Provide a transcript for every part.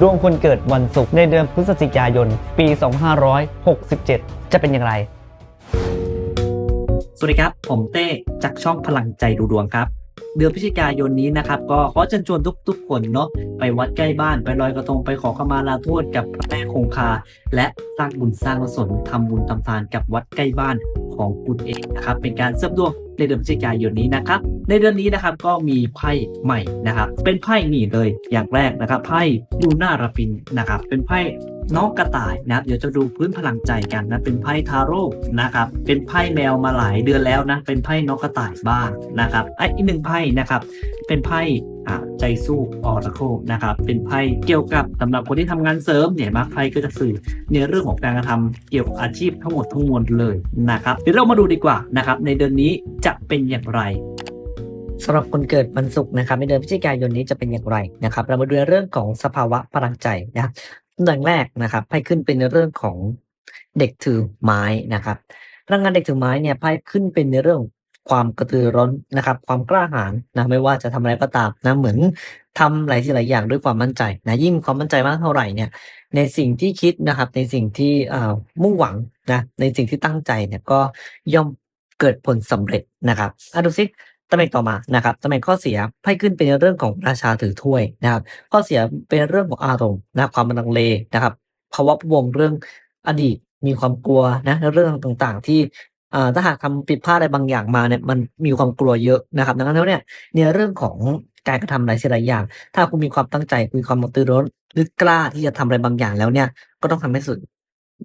ดวงคนเกิดวันศุกร์ในเดือนพฤศจิกายน ปี 2567 จะเป็นอย่างไร สวัสดีครับ ผมเต้จากช่องพลังใจดูดวงครับ เดือนพฤศจิกายนนี้นะครับ ก็ขอเชิญชวนทุกๆคนเนาะไปวัดใกล้บ้านไปลอยกระทงไปขอขมาลาโทษกับพระแม่คงคา และสร้างบุญสร้างกุศลทำบุญทำทานกับวัดใกล้บ้าน ของคุณเองนะครับเป็นการเสริมดวงในเดือนพฤศจิกายนนี้นะครับ ในเดือนนี้นะครับก็มีไพ่ใหม่นะครับ เป็นไพ่นี่เลยอย่างแรกนะครับไพ่ลูน่าราปินนะครับ เป็นไพ่น้องกระต่ายนะครับเดี๋ยวจะดูพื้นพลังใจกันนะเป็นไพ่ทาโร่นะครับเป็นไพ่แมวมาหลายเดือนแล้วนะเป็นไพ่น้องกระต่ายบ้างนะครับไอ้อีกหนึ่งไพ่นะครับเป็นไพ่ ใจสู้ออร์โคนะครับเป็นไพ่เกี่ยวกับสำหรับคนที่ทำงานเสริมเนี่ยมาไพ่ก็จะสื่อในเรื่องของการกระทำเกี่ยวกับอาชีพทั้งหมดทั้งมวลเลยนะครับเดี๋ยวเรามาดูดีกว่านะครับในเดือนนี้จะเป็นอย่างไรสำหรับคนเกิดวันศุกร์นะครับในเดือนพฤศจิกายนนี้จะเป็นอย่างไรนะครับ เรามาดูเรื่องของสภาวะพลังใจนะครับตำแหน่งแรกนะครับไพ่ขึ้นเป็นในเรื่องของเด็กถือไม้นะครับพลังงานเด็กถือไม้เนี่ยไพ่ขึ้นเป็นในเรื่อง ความกระตือร้นนะครับ ความกล้าหาญนะไม่ว่าจะทำอะไรก็ตามนะเหมือนทำหลายสิ่งหลายอย่างด้วยความมั่นใจนะยิ่งความมั่นใจมากเท่าไหร่เนี่ยในสิ่งที่คิดนะครับ ในสิ่งที่อ่อมุ่งหวังนะในสิ่งที่ตั้งใจเนี่ยก็ย่อมเกิดผลสำเร็จนะครับอะดูซิตำแหน่งต่อมานะครับตำแหน่งข้อเสียไพ่ขึ้นเป็นเรื่องของราชาถือถ้วยนะครับ ข้อเสียเป็นเรื่องของอารมณ์นะความมันลังเลนะครับภาวะวงเรื่องอดีตมีความกลัวนะเรื่องต่างๆ ที่ ถ้าหากทำผิดพลาดอะไรบางอย่างมาเนี่ยมันมีความกลัวเยอะนะครับดังนั้นแล้วเนี่ยในเรื่องของการกระทำหลายสิ่งหลายอย่าง ถ้าคุณมีความตั้งใจมีความตื่นร้นหรือกล้าที่จะทำอะไรบางอย่างแล้วเนี่ยก็ต้องทำให้สุด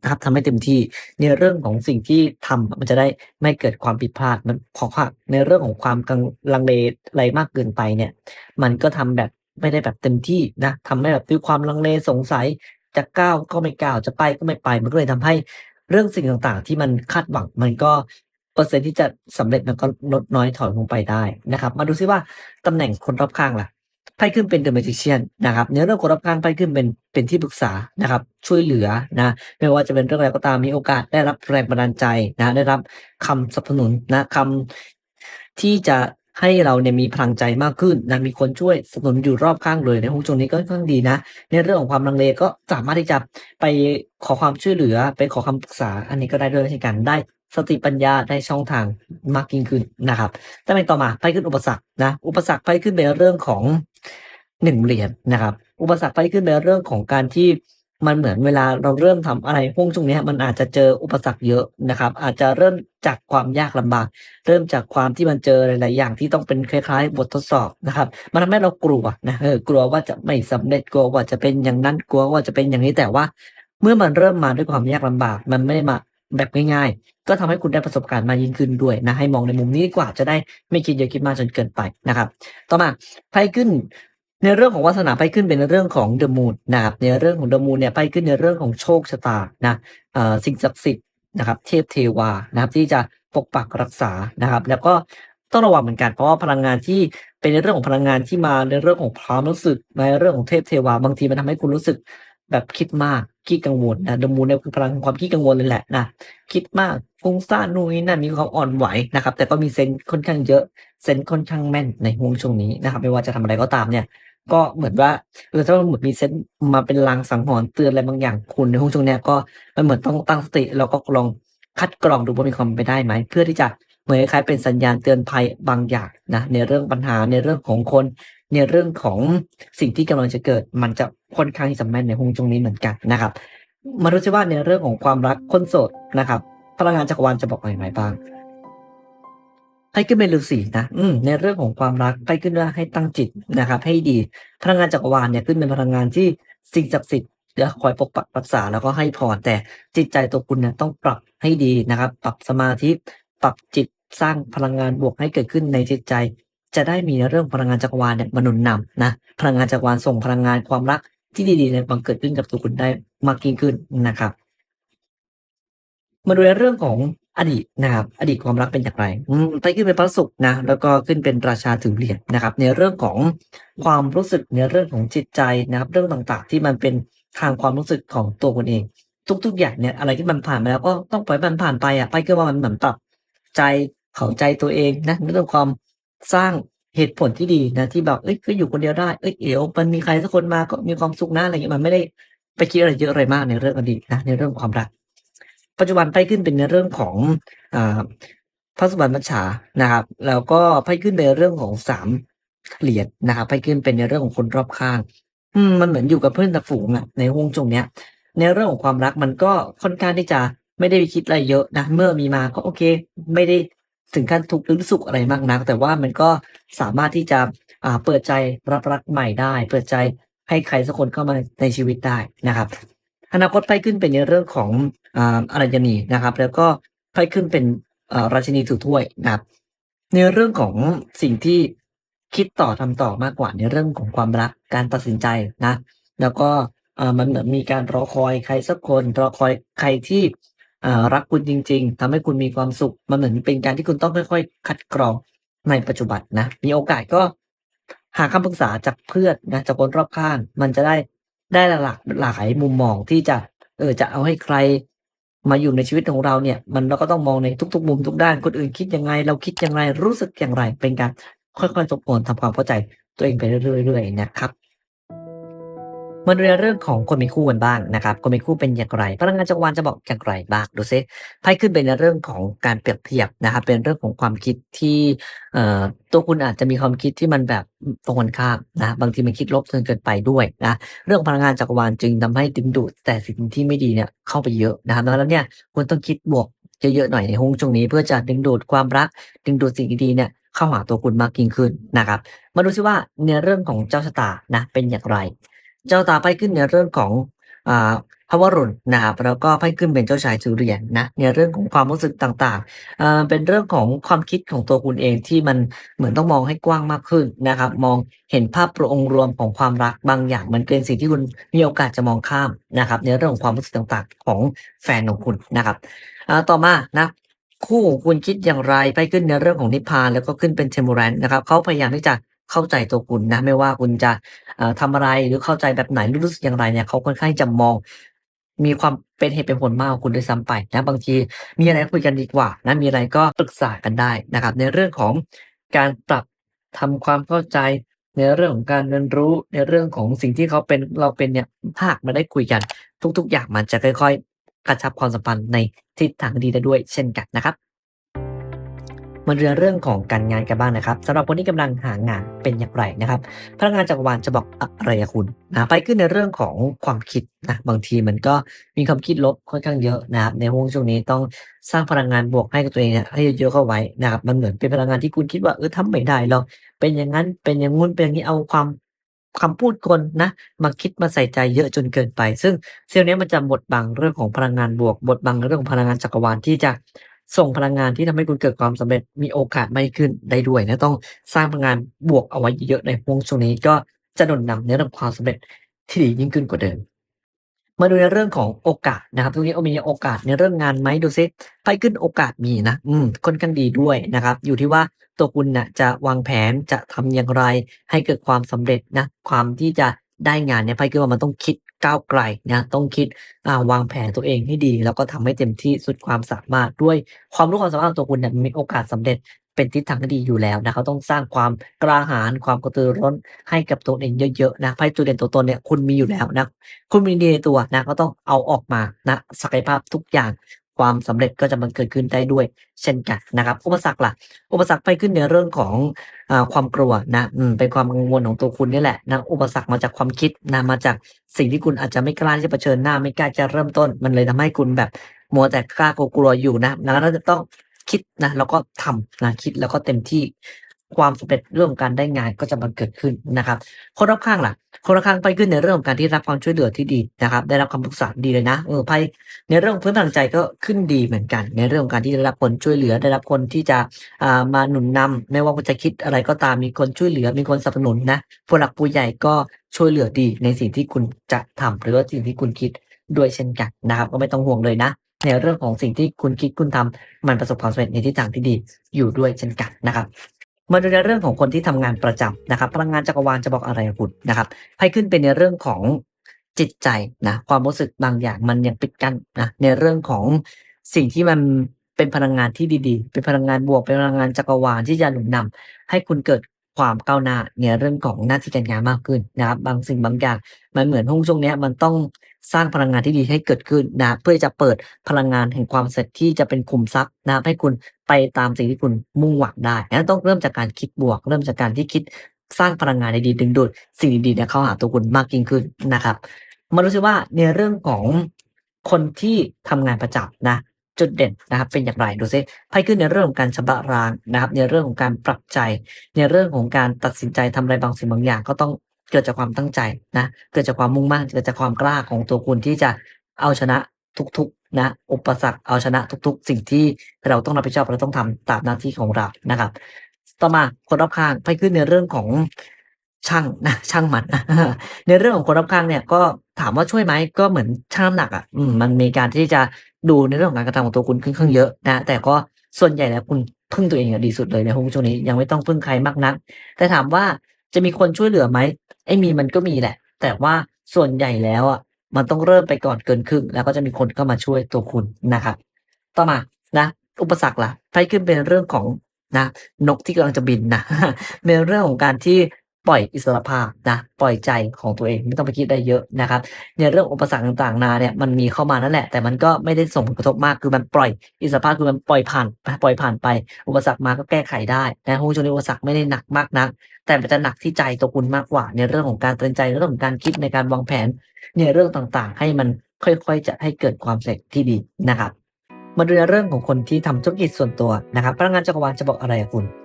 นะครับทำให้เต็มที่ในเรื่องของสิ่งที่ทำมันจะได้ไม่เกิดความผิดพลาดมันเพราะว่าในเรื่องของความกังลังเลอะไรมากเกินไปเนี่ย มันก็ทำแบบไม่ได้แบบเต็มที่นะทำให้แบบด้วยความลังเลสงสัยจะก้าวก็ไม่ก้าวจะไปก็ไม่ไป มันก็เลยทำให้ เรื่องสิ่งต่างๆ ที่มันคาดหวังมันก็เปอร์เซ็นต์ที่จะสำเร็จมันก็ลดน้อยถอยลงไปได้นะครับ มาดูซิว่าตำแหน่งคนรอบข้างล่ะไพ่ขึ้นเป็นเดอะ a ม i ิเชียนนะครับในเรื่องคนรอบข้างไพ่ขึ้นเป็นเป็นที่ปรึกษานะครับ ช่วยเหลือนะไม่ว่าจะเป็นเรื่องอะไรก็ตามมีโอกาสได้รับแรงบันดาลใจนะได้รับคำสนับสนุนนะคำที่จะ ให้เราเนี่ยมีพลังใจมากขึ้นนะมีคนช่วยสนับสนุนอยู่รอบข้างเลยในห้องช่วงนี้ก็ค่อนข้างดีนะ ในเรื่องของความลังเลก็สามารถที่จะไปขอความช่วยเหลือไปขอคำปรึกษา อันนี้ก็ได้ด้วยเช่นกันได้สติปัญญาได้ช่องทางมากยิ่งขึ้นนะครับตำแหน่งต่อมาไพ่ขึ้นอุปสรรคนะอุปสรรคไพ่ขึ้นเป็นเรื่องของหนึ่งเหรียญนะครับ อุปสรรคไพ่ขึ้นเป็นเรื่องของการที่ มันเหมือนเวลาเราเริ่มทำอะไรห้วงช่วงนี้มันอาจจะเจออุปสรรคเยอะนะครับ อาจจะเริ่มจากความยากลำบาก เริ่มจากความที่มันเจอหลาย ๆ อย่างที่ต้องเป็นคล้าย ๆ บททดสอบนะครับ มันทำให้เรากลัวนะเออกลัวว่าจะไม่สำเร็จกลัวว่าจะเป็นอย่างนั้นกลัวว่าจะเป็นอย่างนี้แต่ว่า เมื่อมันเริ่มมาด้วยความยากลำบาก มันไม่ได้มาแบบง่าย ๆ ก็ทำให้คุณได้ประสบการณ์มากยิ่งขึ้นด้วยนะให้มองในมุมนี้ดีกว่าจะได้ไม่คิดเยอะคิดมากจนเกินไปนะครับ ต่อมาไพ่ขึ้น ในเรื่องของวาสนาไพ่ขึ้นเป็นเรื่องของเดอะมูนนะครับในเรื่องของเดอะมูนเนี่ยไพ่ขึ้นในเรื่องของโชคชะตานะสิ่งศักดิ์สิทธิ์นะครับ เทพเทวานะครับที่จะปกปักรักษานะครับ แล้วก็ต้องระวังเหมือนกันเพราะว่าพลังงานที่เป็นในเรื่องของพลังงานที่มาในเรื่องของความรู้สึกในเรื่องของเทพเทวาบางทีมันทำให้คุณรู้สึกแบบคิดมากขี้กังวลนะเดมูนเนี่ยคือพลังของความขี้กังวลเลยแหละนะคิดมากฟุ้งซ่านนู่นนี่นั่นมีความอ่อนไหวนะครับ แต่ก็มีเซนส์ค่อนข้างเยอะเซนส์ค่อนข้างแม่นในห่วงช่วงนี้นะครับ ไม่ว่าจะทำอะไรก็ตามเนี่ย ก็เหมือนว่าเออถ้ามันเหมือนมีเซนส์มาเป็นลางสังหรณ์เตือนอะไรบางอย่างคุณในห่วงช่วงเนี้ยก็มันเหมือนต้องตั้งสติแล้วก็ลองคัดกรองดูว่ามีความเป็นไปได้ไหม เพื่อที่จะเหมือนคล้ายเป็นสัญญาณเตือนภัยบางอย่างนะในเรื่องปัญหาในเรื่องของคน ในเรื่องของสิ่งที่กำลังจะเกิด มันจะค่อนข้างที่จะแม่นในห่วงช่วงนี้เหมือนกันนะครับมาดูซิว่าในเรื่องของความรักคนโสดนะครับพลังงานจักรวาลจะบอกอะไรไหมบ้าง ไพ่ขึ้นเป็นฤาษีนะอืมในเรื่องของความรักไพ่ขึ้นว่าให้ตั้งจิตนะครับ ให้ดีพลังงานจักรวาลเนี่ยขึ้นเป็นพลังงานที่สิ่งศักดิ์สิทธิ์จะคอยปกปักรักษาแล้วก็ให้พรแต่จิตใจตัวคุณเนี่ยต้องปรับให้ดีนะครับ ปรับสมาธิปรับจิตสร้างพลังงานบวกให้เกิดขึ้นในจิตใจ จะได้มีในเรื่องพลังงานจักรวาลเนี่ยมาหนุนนำนะพลังงานจักรวาลส่งพลังงานความรักที่ดีๆเนี่ยบังเกิดขึ้นกับตัวคุณได้มากยิ่งขึ้นนะครับ มาดูในเรื่องของ อดีตนะครับอดีตความรักเป็นอย่างไรไปขึ้นเป็นพระศุกร์นะแล้วก็ขึ้นเป็นราชาถือเหรียญนะครับ ในเรื่องของความรู้สึกในเรื่องของจิตใจนะครับ เรื่องต่างๆ ที่มันเป็นทางความรู้สึกของตัวคนเอง ทุก ๆ อย่างเนี่ยอะไรที่มันผ่านไปแล้วก็ต้องปล่อยมันผ่านไปอะไปก็ว่ามันเหมือนปรับใจเข้าใจตัวเองนะในเรื่องความสร้างเหตุผลที่ดีนะที่แบบเอ้ยก็อยู่คนเดียวได้เอ้ยเดี๋ยวมันมีใครสักคนมาก็มีความสุขนะอะไรเงี้ยมันไม่ได้ไปคิดอะไรเยอะอะไรมากในเรื่องอดีตนะในเรื่องความรัก ปัจจุบันไพ่ขึ้นเป็นในเรื่องของอพระสุบรรณมัจฉานะครับ แล้วก็ไพ่ขึ้นในเรื่องของสามเหรียญนะครับไพ่ขึ้นเป็นในเรื่องของคนรอบข้าง อืมมันเหมือนอยู่กับเพื่อนตะฝูงอะในวงจงเนี้ย ในเรื่องของความรักมันก็ค่อนข้างที่จะไม่ได้ไปคิดอะไรเยอะนะเมื่อมีมาก็โอเค ไม่ได้ถึงขั้นทุกข์หรือสุขอะไรมากนัก แต่ว่ามันก็สามารถที่จะอ่าเปิดใจรับรักใหม่ได้ เปิดใจให้ใครสักคนเข้ามาในชีวิตได้นะครับ อนาคตไพ่ขึ้นเป็นในเรื่องของอารัญญนีนะครับ แล้วก็ไพ่ขึ้นเป็นราชินีถือถ้วยนะครับในเรื่องของสิ่งที่คิดต่อทำต่อมากกว่าในเรื่องของความรักการตัดสินใจนะ แล้วก็มันเหมือนมีการรอคอยใครสักคนรอคอยใครที่รักคุณจริง ๆทำให้คุณมีความสุข มันเหมือนเป็นการที่คุณต้องค่อยๆ คัดกรองในปัจจุบันนะ มีโอกาสก็หาคำปรึกษาจากเพื่อนนะจากคนรอบข้าง มันจะได้ ได้หลากหลายมุมมองที่จะ เออจะเอาให้ใครมาอยู่ในชีวิตของเราเนี่ย มันเราก็ต้องมองในทุก ๆ มุมทุกด้านคนอื่นคิดยังไง เราคิดยังไงรู้สึกอย่างไร เป็นการค่อยๆทบทวนทำความเข้าใจตัวเองไปเรื่อยๆนะครับ มาดูในเรื่องของคนมีคู่กันบ้างนะครับ คนมีคู่เป็นอย่างไร พลังงานจักรวาลจะบอกอย่างไรบ้างดูซิไพ่ขึ้นเป็นในเรื่องของการเปรียบเทียบนะครับ เป็นเรื่องของความคิดที่เอ่อตัวคุณอาจจะมีความคิดที่มันแบบตรงกันข้ามนะ บางทีมันคิดลบจนเกินไปด้วยนะเรื่องพลังงานจักรวาลจึงทำให้ดึงดูดแต่สิ่งที่ไม่ดีเนี่ยเข้าไปเยอะนะครับดังนั้นเนี่ยคุณต้องคิดบวกเยอะๆหน่อยในห้องตรงนี้ เพื่อจะดึงดูดความรัก ดึงดูดสิ่งดีๆเนี่ยเข้าหาตัวคุณมากยิ่งขึ้นนะครับ มาดูซิว่าในเรื่องของเจ้าชะตานะเป็นอย่างไร เจ้าตาไพ่ขึ้นในเรื่องของอ่าพระวรุณนะครับแล้วก็ไพ่ขึ้นเป็นเจ้าชายถือเรียญนะในเรื่องของความรู้สึกต่างๆอ่าเป็นเรื่องของความคิดของตัวคุณเองที่มันเหมือนต้องมองให้กว้างมากขึ้นนะครับ มองเห็นภาพปรวมรวมของความรักบางอย่าง มันเกินสิ่งที่คุณมีโอกาสจะมองข้ามนะครับ ในเรื่องของความรู้สึกต่างๆ ของแฟนของคุณนะครับต่อมานะคู่ของคุณคิดอย่างไรไปขึ้นในเรื่องของนิพพานแล้วก็ขึ้นเป็นเทม o รนนะครับเขาพยายามที่จะ เข้าใจตัวคุณนะ ไม่ว่าคุณจะเอ่อทำอะไรหรือเข้าใจแบบไหนรู้สึกอย่างไรเนี่ยเขาค่อนข้างจะมอง มีความเป็นเหตุเป็นผลมากกว่าคุณด้วยซ้ำไปนะบางทีมีอะไรคุยกันดีกว่านะมีอะไรก็ปรึกษากันได้นะครับ ในเรื่องของการปรับทำความเข้าใจในเรื่องของการเรียนรู้ในเรื่องของสิ่งที่เขาเป็นเราเป็นเนี่ยถ้าหากมาได้คุยกัน ทุก ๆ อย่างมันจะค่อย ๆ กระชับความสัมพันธ์ในทิศทางที่ดีได้ด้วยเช่นกันนะครับ มาเรื่องเรื่องของการงานกันบ้างนะครับสำหรับคนที่กำลังหางานเป็นอย่างไรนะครับพลังงานจักรวาลจะบอกอะไรคุณนะไปขึ้นในเรื่องของความคิดนะบางทีมันก็มีความคิดลบค่อนข้างเยอะนะครับในห่วงช่วงนี้ต้องสร้างพลังงานบวกให้กับตัวเองให้เยอะๆเข้าไว้นะครับมันเหมือนเป็นพลังงานที่คุณคิดว่าเออทำไม่ได้หรอกเป็นอย่างนั้นเป็นอย่างงู้นเป็นอย่างนี้เอาความคำพูดคนนะมาคิดมาใส่ใจเยอะจนเกินไป ซึ่งเซลล์นี้มันจะบดบังเรื่องของพลังงานบวกบดบังเรื่องของพลังงานจักรวาลที่จะ ส่งพลังงานที่ทำให้คุณเกิดความสำเร็จมีโอกาสมากขึ้นได้ด้วยนะต้องสร้างพลังงานบวกเอาไว้เยอะๆในห่วงช่วงนี้ก็จะหนุนนำในเรื่องความสำเร็จที่ดียิ่งขึ้นกว่าเดิม มาดูในเรื่องของโอกาสนะครับตรงนี้มีโอกาสในเรื่องงานไหมดูซิไพ่ขึ้นโอกาสมีนะ อืมค่อนข้างดีด้วยนะครับ อยู่ที่ว่าตัวคุณนะจะวางแผนจะทำอย่างไรให้เกิดความสำเร็จนะ ความที่จะได้งานเนี่ยไพ่ขึ้นว่ามันต้องคิด ก้าวไกลนะต้องคิดาวางแผนตัวเองให้ดี แล้วก็ทำให้เต็มที่สุดความสามารถด้วยความรู้ความสามารถของตัวคุณเนี่ยมีโอกาสสำเร็จเป็นทิศทางที่ดีอยู่แล้วนะเขาต้องสร้างความกล้าหาญความกระตือรือร้นให้กับตัวเองเยอะๆนะไพ่จุดเด่นตัวตนเนี่ยคุณมีอยู่แล้วนะคุณมีดีในตัวนะก็ต้องเอาออกมานะศักยภาพทุกอย่าง ความสำเร็จก็จะมันเกิดขึ้นได้ด้วย เช่นกันนะครับ อุปสรรคล่ะ อุปสรรคไปขึ้นในเรื่องของอความกลัวนะเป็นความกังวลของตัวคุณนี่แหละนะอุปสรรคมาจากความคิดนะมาจากสิ่งที่คุณอาจจะไม่กล้าที่จะเผชิญหน้าไม่กล้าจะเริ่มต้น มันเลยทำให้คุณแบบมัวแต่กล้ากลัวอยู่นะนะแล้วจะต้องคิดนะแล้วก็ทำนะคิดแล้วก็เต็มที่ ความสำเร็จเรื่องของการได้งานก็จะบังเกิดขึ้นนะครับ คนรอบข้างล่ะ คนรอบข้างไปขึ้นในเรื่องของการที่รับความช่วยเหลือที่ดีนะครับ ได้รับคำปรึกษาดีเลยนะเออไพ่ในเรื่องพื้นพลังใจก็ขึ้นดีเหมือนกัน ในเรื่องของการที่ได้รับคนช่วยเหลือได้รับคนที่จะมาหนุนนำไม่ว่าคุณจะคิดอะไรก็ตามมีคนช่วยเหลือ มีคนสนับสนุนนะผู้หลักผู้ใหญ่ก็ช่วยเหลือดีในสิ่งที่คุณจะทำหรือว่าสิ่งที่คุณคิดด้วยเช่นกันนะครับ ก็ไม่ต้องห่วงเลยนะในเรื่องของสิ่งที่คุณคิดคุณทำมันประสบความสำเร็จในทิศทางที่ดีอยู่ด้วยเช่นกันนะครับ มาดูในเรื่องของคนที่ทำงานประจำนะครับ พลังงานจักรวาลจะบอกอะไรคุณนะครับไพ่ขึ้นเป็นในเรื่องของจิตใจนะความรู้สึกบางอย่างมันยังปิดกั้นนะในเรื่องของสิ่งที่มันเป็นพลังงานที่ดีๆ เป็นพลังงานบวกเป็นพลังงานจักรวาลที่จะหนุนนำให้คุณเกิดความก้าวหน้าในเรื่องของหน้าที่การงานมากขึ้นนะครับ บางสิ่งบางอย่างมันเหมือนหุ้นช่วงนี้มันต้อง สร้างพลังงานที่ดีให้เกิดขึ้นนะเพื่อจะเปิดพลังงานแห่งความเสร็จที่จะเป็นขุมทรัพย์นะให้คุณไปตามสิ่งที่คุณมุ่งหวังได้งั้นต้องเริ่มจากการคิดบวก เริ่มจากการที่คิดสร้างพลังงานดีๆดึงดูดสิ่งดีๆเนี่ยเข้าหาตัวคุณมากยิ่งขึ้นนะครับมาดูซิว่าในเรื่องของคนที่ทำงานประจำนะจุดเด่นนะครับเป็นอย่างไรดูซิไพ่ขึ้นในเรื่องของการชำระล้างนะครับ ในเรื่องของการปรับใจ ในเรื่องของการตัดสินใจทำอะไรบางสิ่งบางอย่างก็ต้อง เกิดจากความตั้งใจนะเกิดจากความมุ่งมั่นเกิดจากความกล้าของตัวคุณที่จะเอาชนะทุกๆนะอุปสรรคเอาชนะทุก ๆ สิ่งที่เราต้องรับผิดชอบเราต้องทำตามหน้าที่ของเรานะครับ ต่อมาคนรอบข้างไพ่ขึ้นในเรื่องของช่างนะช่างมันนะในเรื่องของคนรอบข้างเนี่ยก็ถามว่าช่วยไหมก็เหมือนช่างน้ำหนักอะมมันมีการที่จะดูในเรื่องของการกระทำของตัวคุณค่อนข้างเยอะนะแต่ก็ส่วนใหญ่แล้วคุณพึ่งตัวเองอะดีสุดเลยในห้องช่วงนี้ยังไม่ต้องพึ่งใครมากนัก แต่ถามว่าจะมีคนช่วยเหลือไหม ไอ้มีมันก็มีแหละ แต่ว่าส่วนใหญ่แล้วอะมันต้องเริ่มไปก่อนเกินครึ่ง แล้วก็จะมีคนเข้ามาช่วยตัวคุณนะครับ ต่อมานะ อุปสรรคล่ะไปขึ้นเป็นเรื่องของนะนกที่กำลังจะบินนะเป็นเรื่องของการที่ ปล่อยอิสระภาพนะปล่อยใจของตัวเองไม่ต้องไปคิดได้เยอะนะครับในเรื่องอุปสรรคต่างๆนาเนี่ยมันมีเข้ามานั่นแหละ แต่มันก็ไม่ได้ส่งผลกระทบมากคือมันปล่อยอิสระภาพคือมันปล่อยผ่านปล่อยผ่านไป อุปสรรคมาก็แก้ไขได้นะหุ้นช่วงนี้อุปสรรคไม่ได้หนักมากนัก แต่มันจะหนักที่ใจตัวคุณมากกว่า ในเรื่องของการตือนใจในเรื่องของการคิดในการวางแผนในเรื่องต่างๆ ให้มันค่อยๆ จะให้เกิดความสำเร็จที่ดีนะครับมาดูในเรื่องของคนที่ทำธุรกิจส่วนตัวนะครับพลังงานจักรวาลจะบอกอะไรกับคุณ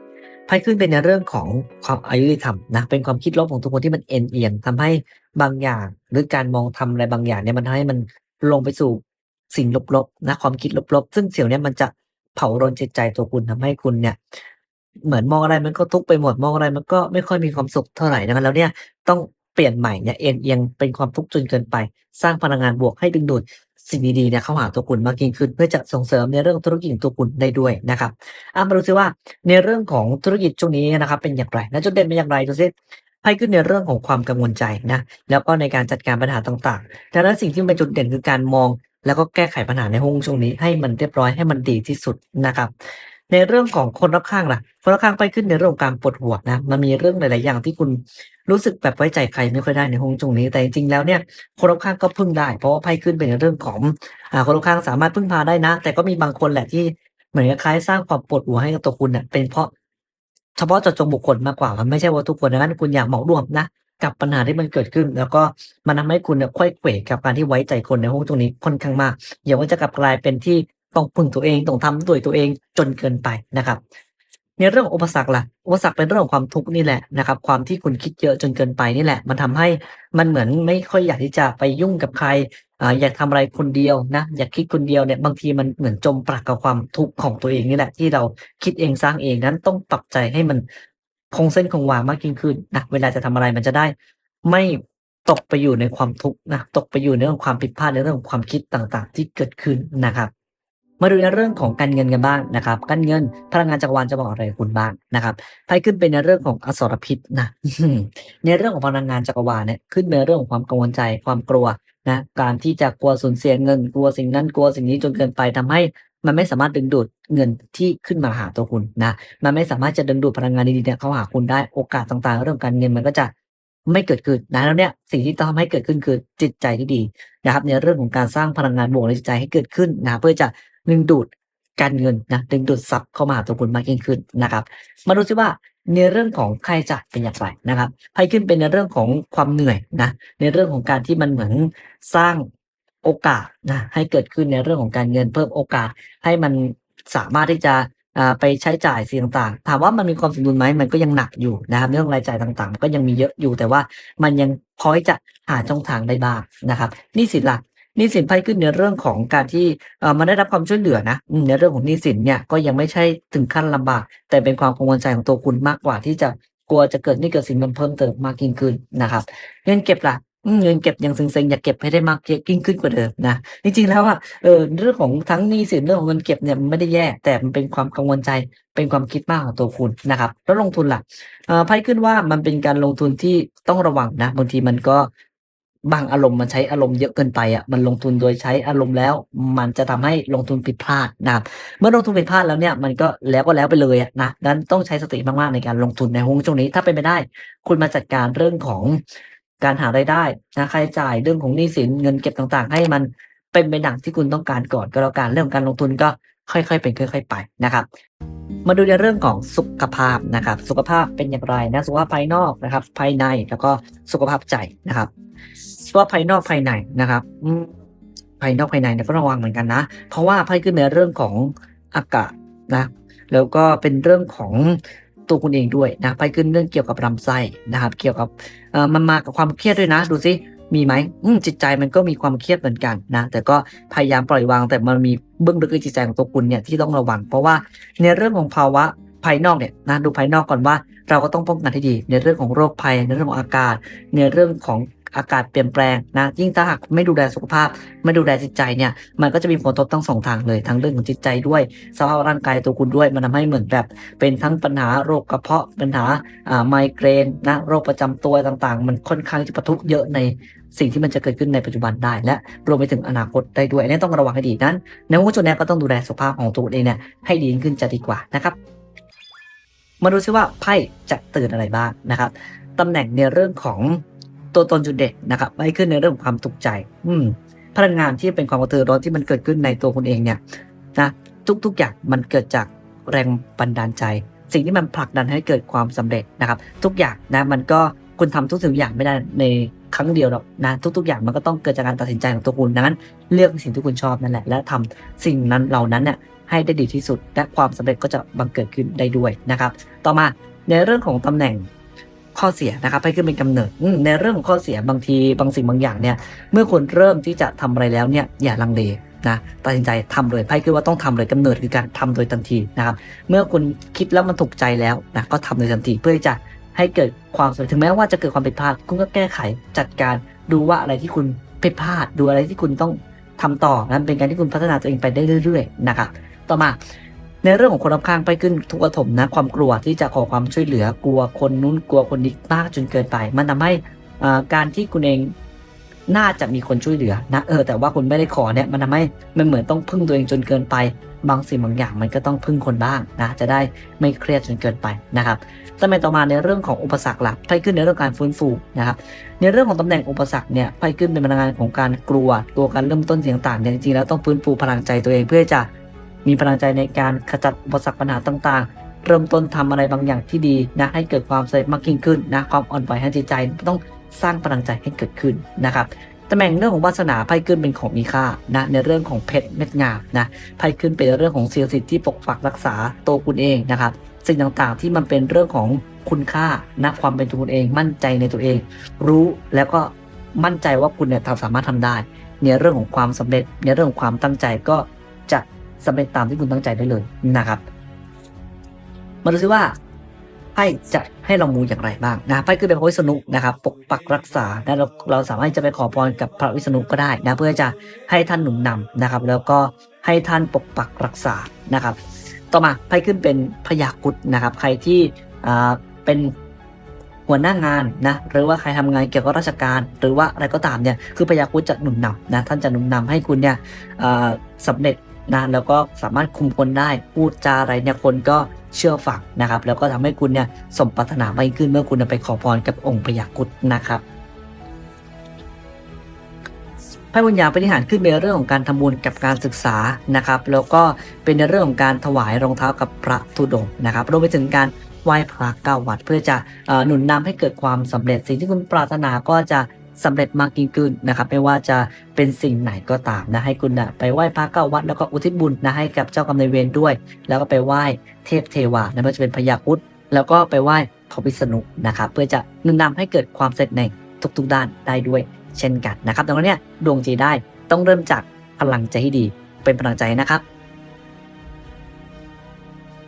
ไพ่ขึ้นเป็นในเรื่องของความอายุธรรมนะเป็นความคิดลบของทุกคนที่มันเอ็นเอียงทำให้บางอย่าง หรือการมองทำอะไรบางอย่างเนี่ยมันทำให้มันลงไปสู่สิ่งลบๆนะความคิดลบๆ ซึ่งเสี่ยวเนี่ยมันจะเผารนจิตใจตัวคุณทำให้คุณเนี่ยเหมือนมองอะไรมันก็ทุกไปหมดมองอะไรมันก็ไม่ค่อยมีความสุขเท่าไหร่นะครับแล้วเนี่ยต้องเปลี่ยนใหม่เนี่ยเอ็นเอียงเป็นความทุกข์จนเกินไป สร้างพลังงานบวกให้ดึงดูด สิ่งดีๆเนี่ยเข้าหาตัวคุณมากยิ่งขึ้น เพื่อจะส่งเสริมในเรื่องธุรกิจของตัวคุณได้ด้วยนะครับอะมาดูซิว่าในเรื่องของธุรกิจช่วงนี้นะครับ เป็นอย่างไรและจุดเด่นเป็นอย่างไรดูซิไพ่ขึ้นในเรื่องของความกังวลใจนะแล้วก็ในการจัดการปัญหาต่างๆดังนั้นสิ่งที่เป็นจุดเด่นคือการมอง แล้วก็แก้ไขปัญหาในห้องช่วงนี้ให้มันเรียบร้อยให้มันดีที่สุดนะครับ ในเรื่องของคนรอบข้างล่ะ คนรอบข้างไปขึ้นในเรื่องการปวดหัวนะ มันมีเรื่องหลาย ๆ อย่างที่คุณรู้สึกแบบไว้ใจใครไม่ค่อยได้ในห้องตรงนี้ แต่จริง ๆ แล้วเนี่ย คนรอบข้างก็พึ่งได้ เพราะว่าไพ่ขึ้นเป็นเรื่องของอ่าคนรอบข้างสามารถพึ่งพาได้นะ แต่ก็มีบางคนแหละที่เหมือนคล้ายสร้างความปวดหัวให้กับตัวคุณเน่ยเป็นเพราะเฉพาะเจาะจงบุคคลมากกว่า มันไม่ใช่ว่าทุกคนดังนั้นคุณอยากเหมารวมนะกับปัญหาที่มันเกิดขึ้น แล้วก็มันทำให้คุณเนี่ยค่อยเขวกับการที่ไว้ใจคนในห้องตรงนี้ค่อนข้างมากอย่าว่าจะกลับกลายเป็นที่ ต้องพึ่งตัวเองต้องทำด้วยตัวเองจนเกินไปนะครับในเรื่องของอุปสรรคล่ะอุปสรรคเป็นเรื่องของความทุกข์นี่แหละนะครับ ความที่คุณคิดเยอะจนเกินไปนี่แหละ มันทำให้มันเหมือนไม่ค่อยอยากที่จะไปยุ่งกับใครออยากทำอะไรคนเดียวนะอยากคิดคนเดียวเนี่ยบางทีมันเหมือนจมปลักกับความทุกข์ของตัวเองนี่แหละ ที่เราคิดเองสร้างเองนั้นต้องปรับใจให้มันคงเส้นคงวามากยิ่งขึ้นนะเวลาจะทำอะไรมันจะได้ ไม่ตกไปอยู่ในความทุกข์นะตกไปอยู่ในเรื่องของความผิดพลาดในเรื่องของความคิดต่างๆ ที่เกิดขึ้นนะครับ มาดูในเรื่องของการเงินกันบ้างนะครับการเงินพลังงานจักรวาลจะบอกอะไรคุณบ้างนะครับไพ่ขึ้นเป็นในเรื่องของอสรพิษนะในเรื่องของพลังงานจักรวาลเนี่ยขึ้นในเรื่องของความกังวลใจความกลัวนะการที่จะกลัวสูญเสียเงินกลัวสิ่งนั้นกลัวสิ่งนี้จนเกินไปทำให้มันไม่สามารถดึงดูดเงินที่ขึ้นมาหาตัวคุณนะมันไม่สามารถจะดึงดูดพลังงานดีๆเนี่ยเข้าหาคุณได้โอกาสต่างๆ เรื่องการเงินมันก็จะไม่เกิดขึ้นนะแล้วเนี่ยสิ่งที่ต้องทำให้เกิดขึ้นคือจิตใจที่ดีนะครับ ในเรื่องของการสร้างพลังงานบวกในจิตใจให้เกิดขึ้นนะเพื่อจะ ดึงดูดการเงินนะดึงดูดทรัพย์เข้ามาหาตัวคุณมากยิ่งขึ้นนะครับ มาดูซิว่าในเรื่องของค่าใช้จ่ายเป็นอย่างไรนะครับไพ่ขึ้นเป็นในเรื่องของความเหนื่อยนะในเรื่องของการที่มันเหมือนสร้างโอกาสนะให้เกิดขึ้นในเรื่องของการเงินเพิ่มโอกาสให้มันสามารถที่จะไปใช้จ่ายสิ่งต่างๆ ถามว่ามันมีความสมดุลไหมมันก็ยังหนักอยู่นะครับเรื่องรายจ่ายต่างๆ ก็ยังมีเยอะอยู่แต่ว่ามันยังพอที่จะหาช่องทางได้บ้างนะครับนี่สิหลัก นี้สินไพ่ขึ้นในเรื่องของการที่เออมันได้รับความช่วยเหลือนะในเรื่องของนี้สินเนี่ยก็ยังไม่ใช่ถึงขั้นลำบาก แต่เป็นความกังวลใจของตัวคุณมากกว่าที่จะกลัวจะเกิดนี้เกิดสินมันเพิ่มเติมมากยิ่งขึ้นนะครับเงินเก็บล่ะเงินเก็บยังเซ็งๆอยากเก็บให้ได้มากยิ่งขึ้นกว่าเดิมนะจริงๆแล้วอะเออเรื่องของทั้งหนี้สินเรื่องของเงินเก็บเนี่ยมันไม่ได้แย่ แต่มันเป็นความกังวลใจเป็นความคิดมากของตัวคุณนะครับ แล้วลงทุนล่ะเออไพ่ขึ้นว่ามันเป็นการลงทุนที่ต้องระวังนะบางทีมันก็ บางอารมณ์มันใช้อารมณ์เยอะเกินไปอะมันลงทุนโดยใช้อารมณ์แล้ว มันจะทำให้ลงทุนผิดพลาดนะครับเมื่อลงทุนผิดพลาดแล้วเนี่ยมันก็แล้วก็แล้วไปเลยอะนะดังนั้นต้องใช้สติมากๆในการลงทุนในหุ้นช่วงนี้ถ้าเป็นไปได้ คุณมาจัดการเรื่องของการหารายได้นะค่าใช้จ่ายเรื่องของหนี้สินเงินเก็บต่างๆ ให้มันเป็นไปดังที่คุณต้องการก่อนก็แล้วกันเรื่องของการลงทุนก็ค่อยๆ เป็นค่อย ๆ ไปนะครับ มาดูในเรื่องของสุขภาพนะครับ สุขภาพเป็นอย่างไรนะสุขภาพภายนอกนะครับ ภายในแล้วก็สุขภาพใจนะครับ สุขภาภายนอกภายในนะครับภายนอกภายในเนี่ยก็ระวังเหมือนกันนะ เพราะว่าไพ่ขึ้นในเรื่องของอากาศนะ แล้วก็เป็นเรื่องของตัวคุณเองด้วยนะไพ่ขึ้นเรื่องเกี่ยวกับลำไส้นะครับ เกี่ยวกับเออมันมากับความเครียดด้วยนะ ดูสิมีไหมอืมจิตใจมันก็มีความเครียดเหมือนกันนะ แต่ก็พยายามปล่อยวาง แต่มันมีเบื้องลึกในจิตใจของตัวคุณเนี่ยที่ต้องระวัง เพราะว่าในเรื่องของภาวะภายนอกเนี่ยนะดูภายนอกก่อนว่า เราก็ต้องป้องกันให้ดี ในเรื่องของโรคภัยในเรื่องของอากาศ ในเรื่องของ อากาศเปลี่ยนแปลงนะยิ่งถ้าหากไม่ดูแลสุขภาพ ไม่ดูแลจิตใจเนี่ย มันก็จะมีผลกระทบทั้งสองทางเลยทั้งเรื่องของจิตใจด้วยสภาพร่างกายตัวคุณด้วยมันทำให้เหมือนแบบ เป็นทั้งปัญหาโรคกระเพาะปัญหาอ่าไมเกรนนะโรคประจำตัวต่างๆ มันค่อนข้างจะประทุเยอะในสิ่งที่มันจะเกิดขึ้นในปัจจุบันได้ และรวมไปถึงอนาคตได้ด้วยอันนี้ต้องระวังให้ดีนั้นในหัวจุดนี้ก็ต้องดูแลสุขภาพของตัวเองเนี่ยให้ดีขึ้นจะดีกว่านะครับมาดูซิว่าไพ่จะตือนอะไรบ้างนะครับตำแหน่งในเรื่องของ ตัวตนจุดเด่นนะครับไม่ขึ้นในเรื่องของความตกใจ อืมพลังงานที่เป็นความกระตือรือนที่มันเกิดขึ้นในตัวคุณเองเนี่ยนะทุกๆอย่างมันเกิดจากแรงบันดาลใจ สิ่งที่มันผลักดันให้เกิดความสำเร็จนะครับ ทุกอย่างนะมันก็คุณทำทุกสิ่งอย่างไม่ได้ในครั้งเดียวหรอกนะทุก ๆ อย่างมันก็ต้องเกิดจากการตัดสินใจของตัวคุณดังนั้น เลือกสิ่งที่คุณชอบนั่นแหละ และทำสิ่งนั้นเหล่านั้นเนี่ยให้ได้ดีที่สุด และความสำเร็จก็จะบังเกิดขึ้นได้ด้วยนะครับ ต่อมาในเรื่องของตำแหน่ง ข้อเสียนะครับให้ขึ้นเป็นกำเนิดในเรื่องของข้อเสียบางทีบางสิ่งบางอย่างเนี่ยเมื่อคุณเริ่มที่จะทำอะไรแล้วเนี่ยอย่าลังเลนะตัดสินใจทำเลยไพ่คือว่าต้องทำเลยกำเนิดคือการทำโดยทันทีนะครับเมื่อคุณคิดแล้วมันถูกใจแล้วนะก็ทำโดยทันทีเพื่อจะให้เกิดความสำเร็จถึงแม้ว่าจะเกิดความผิดพลาดคุณก็แก้ไขจัดการดูว่าอะไรที่คุณผิดพลาดดูอะไรที่คุณต้องทำต่อนั้นเป็นการที่คุณพัฒนาตัวเองไปได้เรื่อย ๆ นะครับ ต่อมา ในเรื่องของคนรอบข้างไปขึ้นทุกข์ถมนะความกลัวที่จะขอความช่วยเหลือกลัวคนนู้นกลัวคนนี้มากจนเกินไป มันทำให้อ่าการที่คุณเองน่าจะมีคนช่วยเหลือนะเออแต่ว่าคุณไม่ได้ขอเนี่ยมันทำให้มันเหมือนต้องพึ่งตัวเองจนเกินไป บางสิ่งบางอย่างมันก็ต้องพึ่งคนบ้างนะจะได้ไม่เครียดจนเกินไปนะครับตำแหน่งต่อมาในเรื่องของอุปสรรคหลักไพ่ขึ้นในเรื่องการฟื้นฟูนะครับในเรื่องของตำแหน่งอุปสรรคเนี่ยไพ่ขึ้นเป็นพลังงานของการกลัวตัวการเริ่มต้นเสียงต่างเนี่ยจริงๆแล้วต้องฟื้นฟูพลังใจตัวเองเพื่อจะ มีพลังใจในการขจัดอุปสรรคปัญหาต่างๆ เริ่มต้นทำอะไรบางอย่างที่ดีนะให้เกิดความสำเร็จมากยิ่งขึ้นนะความอ่อนไหวทางจิตใจต้องสร้างพลังใจให้เกิดขึ้นนะครับตำแหน่งเรื่องของวาสนาไพ่ขึ้นเป็นของมีค่านะในเรื่องของเพชรเม็ดงามนะไพ่ขึ้นเป็นเรื่องของสิ่งสิทธิ์ที่ปกปักรักษาตัวคุณเองนะครับสิ่งต่างๆที่มันเป็นเรื่องของคุณค่านะความเป็นตัวคุณเองมั่นใจในตัวเอง รู้แล้วก็มั่นใจว่าคุณเนี่ยทำสามารถทำได้ ในเรื่องของความสำเร็จในเรื่องของความตั้งใจก็จะ สำเร็จตามที่คุณตั้งใจได้เลยนะครับ มาดูซิว่าไพ่จะให้เรามูอย่างไรบ้างนะไพ่คือเป็นพระวิษณุนะครับ ปกปักรักษานะเราเราสามารถจะไปขอพรกับพระวิษณุก็ได้นะเพื่อจะให้ท่านหนุนนำนะครับ แล้วก็ให้ท่านปกปักรักษานะครับ ต่อมาไพ่ขึ้นเป็นพยากุฎนะครับ ใครที่อ่าเป็นหัวหน้างานนะหรือว่าใครทำงานเกี่ยวกับราชการ หรือว่าอะไรก็ตามเนี่ยคือพยากุฎจะหนุนนำนะท่านจะหนุนนำให้คุณเนี่ยสำเร็จ นะแล้วก็สามารถคุมคนได้พูดจาอะไรเนี่ยคนก็เชื่อฟังนะครับ แล้วก็ทำให้คุณเนี่ยสมปรารถนาไปขึ้นเมื่อคุณไปขอพรกับองค์พยากุฎนะครับไพ่บุญญาปฏิหารขึ้นเป็นเรื่องของการทำบุญกับการศึกษานะครับ แล้วก็เป็นในเรื่องของการถวายรองเท้ากับพระธุดงค์นะครับรวมไปถึงการไหว้พระเก้าวัด เพื่อจะอหนุนนำให้เกิดความสำเร็จสิ่งที่คุณปรารถนาก็จะ สำเร็จมากยิ่งขึ้นนะครับไม่ว่าจะเป็นสิ่งไหนก็ตามนะให้คุณนะไปไหว้พระเก้าวัดแล้วก็อุทิศบุญนะให้กับเจ้ากรรมนายเวรด้วย แล้วก็ไปไหว้เทพเทวานะไม่ว่าจะเป็นพญาคุดแล้วก็ไปไหว้พระวิษณุนะครับเพื่อจะนุนนำให้เกิดความเสร็จในทุกๆด้านได้ด้วยเช่นกันนะครับดังนั้นเนี่ยดวงจีได้ต้องเริ่มจากพลังใจให้ดีเป็นพลังใจนะครับ